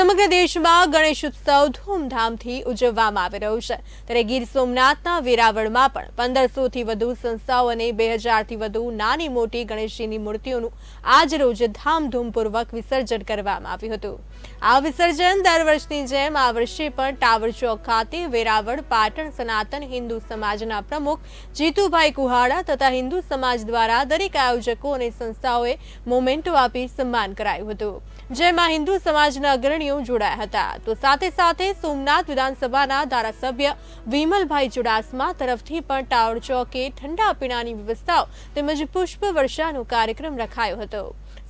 સમગ્ર દેશમાં ગણેશ ઉત્સવ ધૂમધામથી ઉજવવામાં આવી રહ્યો છે. ત્યારે ગીર સોમનાથના વેરાવળમાં પણ પંદરસોથી વધુ સંસ્થાઓ અને બે હજારથી વધુ નાની મોટી ગણેશજીની મૂર્તિઓનું આજ રોજ ધામધૂમપૂર્વક વિસર્જન કરવામાં આવ્યું હતું. આ વિસર્જન દર વર્ષની જેમ આ વર્ષે પણ ટાવર ચોક ખાતે વેરાવળ પાટણ સનાતન હિન્દુ સમાજના પ્રમુખ જીતુભાઈ કુહાડા તથા હિન્દુ સમાજ દ્વારા દરેક આયોજકો અને સંસ્થાઓએ મોમેન્ટો આપી સન્માન કરાયું હતું. જેમાં હિન્દુ સમાજના અગ્રણીઓ જોડાયા હતા. તો સાથે સાથે સોમનાથ વિધાનસભાના ધારાસભ્ય વિમલભાઈ ચુડાસમા તરફથી પણ ટાવર ચોકે ઠંડા પીણાની વ્યવસ્થાઓ તેમજ પુષ્પ વર્ષાનો કાર્યક્રમ રખાયો હતો.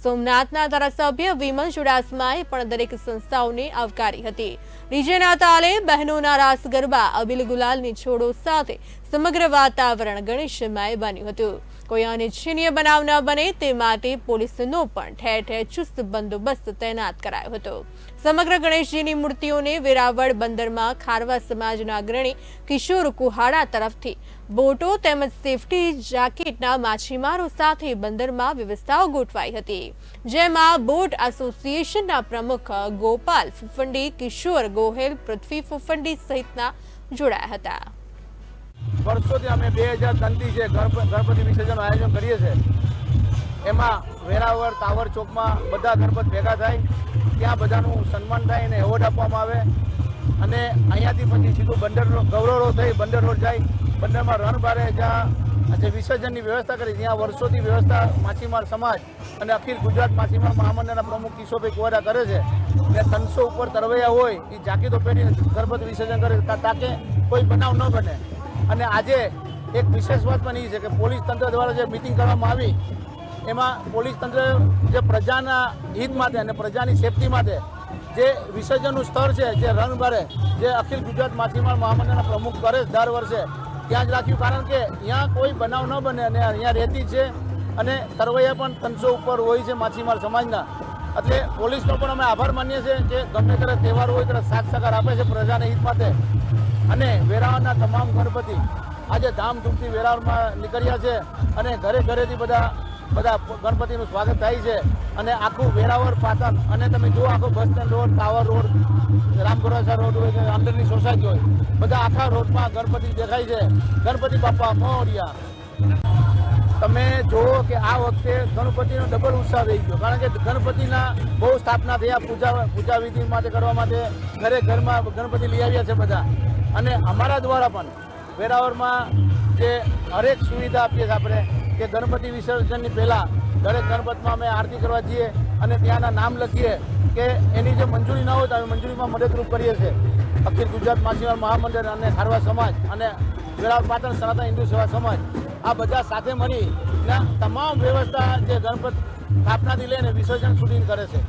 સોમનાથના ધારાસભ્ય વિમલ ચુડાસમાએ પણ દરેક સંસ્થાઓને આવકારી હતી. ડીજેના તાલે બહેનોના રાસ ગરબા અબિલ ગુલાલની છોડો સાથે સમગ્ર વાતાવરણ ગણેશમય બન્યું હતું. કોઈ અનિચ્છનીય બનાવ ન બને તે માટે પોલીસનો પણ ઠેર ઠેર ચુસ્ત બંદોબસ્ત તૈનાત કરાયો હતો. સમગ્ર ગણેશજીની મૂર્તિઓને વેરાવળ બંદરમાં ખારવા સમાજના અગ્રણી કિશોર કુહાડા તરફથી બોટો તેમજ સેફટી જાકેટના માછીમારો સાથે બંદરમાં વ્યવસ્થાઓ ગોઠવાઈ હતી. જેમાં બોટ એસોસિએશનના પ્રમુખ ગોપાલ ફુફંડી, કિશોર ગોહેલ, પૃથ્વી ફુફંડી સહિતના જોડાયા હતા. વર્ષોથી અમે બે હજાર ત્રણથી જે ગણપતિ વિસર્જનનું આયોજન કરીએ છીએ, એમાં વેરાવળ ટાવર ચોકમાં બધા ગણપત ભેગા થાય, ત્યાં બધાનું સન્માન થાય અને એવોર્ડ આપવામાં આવે. અને અહીંયાથી પછી સીધું બંદર ગૌરવ રોડ થઈ બંદર રોડ જાય. બંદરમાં રણ બારે જ્યાં જે વિસર્જનની વ્યવસ્થા કરી, ત્યાં વર્ષોથી વ્યવસ્થા માછીમાર સમાજ અને અખિલ ગુજરાત માછીમાર મહામંડળના પ્રમુખ કિશોરભાઈ કુવાડા કરે છે. ને ત્રણસો ઉપર તરવૈયા હોય, એ જાકીતો પહેરીને ગણપતિ વિસર્જન કરે તાકે કોઈ બનાવ ન બને. અને આજે એક વિશેષ વાત પણ એ છે કે પોલીસ તંત્ર દ્વારા જે મિટિંગ કરવામાં આવી, એમાં પોલીસ તંત્ર જે પ્રજાના હિત માટે અને પ્રજાની સેફટી માટે જે વિસર્જનનું સ્થળ છે, જે રન ભરે, જે અખિલ ગુજરાત માછીમાર મહામંડળના પ્રમુખ કરે દર વર્ષે ત્યાં જ રાખ્યું. કારણ કે અહીંયા કોઈ બનાવ ન બને અને અહીંયા રહેતી છે અને તરવૈયા પણ ત્રણસો ઉપર હોય છે માછીમાર સમાજના. એટલે પોલીસનો પણ અમે આભાર માનીએ છીએ કે ગમે ત્યારે તહેવાર હોય ત્યારે સાથ સહકાર આપે છે પ્રજાને હિત માટે. અને વેરાવળના તમામ ગણપતિ આજે ધામધૂમથી વેરાવળમાં નીકળ્યા છે અને ઘરે ઘરેથી બધા બધા ગણપતિનું સ્વાગત થાય છે. અને આખું વેરાવળ પાટણ, અને તમે જુઓ આખો bus stand road, tower road, Ramgorasa road હોય કે અંદરની સોસાયટી હોય, બધા આખા રોડમાં ગણપતિ દેખાય છે. ગણપતિ બાપા મોરિયા. તમે જુઓ કે આ વખતે ગણપતિનો ડબલ ઉત્સાહ રહી ગયો. કારણ કે ગણપતિના બહુ સ્થાપના થયા પૂજા પૂજા વિધિ માટે, કરવા માટે ઘરે ઘરમાં ગણપતિ લઈ આવ્યા છે બધા. અને અમારા દ્વારા પણ વેરાવળમાં જે હરેક સુવિધા આપીએ છીએ આપણે, કે ગણપતિ વિસર્જનની પહેલાં દરેક ગણપતમાં અમે આરતી કરવા જઈએ અને ત્યાંના નામ લખીએ કે એની જે મંજૂરી ના હોય તો અમે મંજૂરીમાં મદદરૂપ કરીએ છીએ. અખિલ ગુજરાત માછીમાર મહામંડળ અને ખારવા સમાજ અને વેરાવળ પાટણ સનાતન હિન્દુ સેવા સમાજ આ બધા સાથે મળી તમામ વ્યવસ્થા જે ગણપત સ્થાપનાથી લઈને વિસર્જન સુધી કરે છે.